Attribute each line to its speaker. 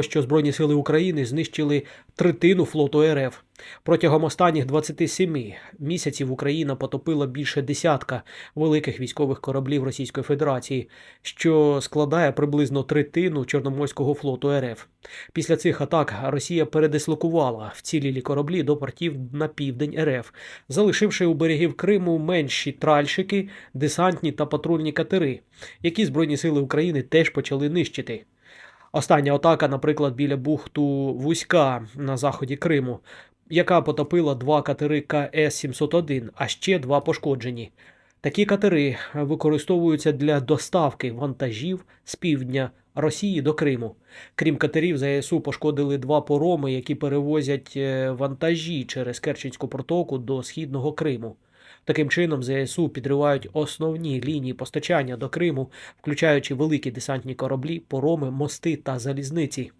Speaker 1: що Збройні сили України знищили третину флоту РФ. Протягом останніх 27 місяців Україна потопила більше десятка великих військових кораблів Російської Федерації, що складає приблизно третину Чорноморського флоту РФ. Після цих атак Росія передислокувала вцілілі кораблі до портів на південь РФ, залишивши у берегів Криму менші тральщики, десантні та патрульні катери, які Збройні сили України теж почали нищити. Остання атака, наприклад, біля бухту Вузька на заході Криму, яка потопила два катери КС-701, а ще два пошкоджені. Такі катери використовуються для доставки вантажів з півдня Росії до Криму. Крім катерів, ЗСУ пошкодили два пороми, які перевозять е, вантажі через Керченську протоку до східного Криму. Таким чином, ЗСУ підривають основні лінії постачання до Криму, включаючи великі десантні кораблі, пороми, мости та залізниці.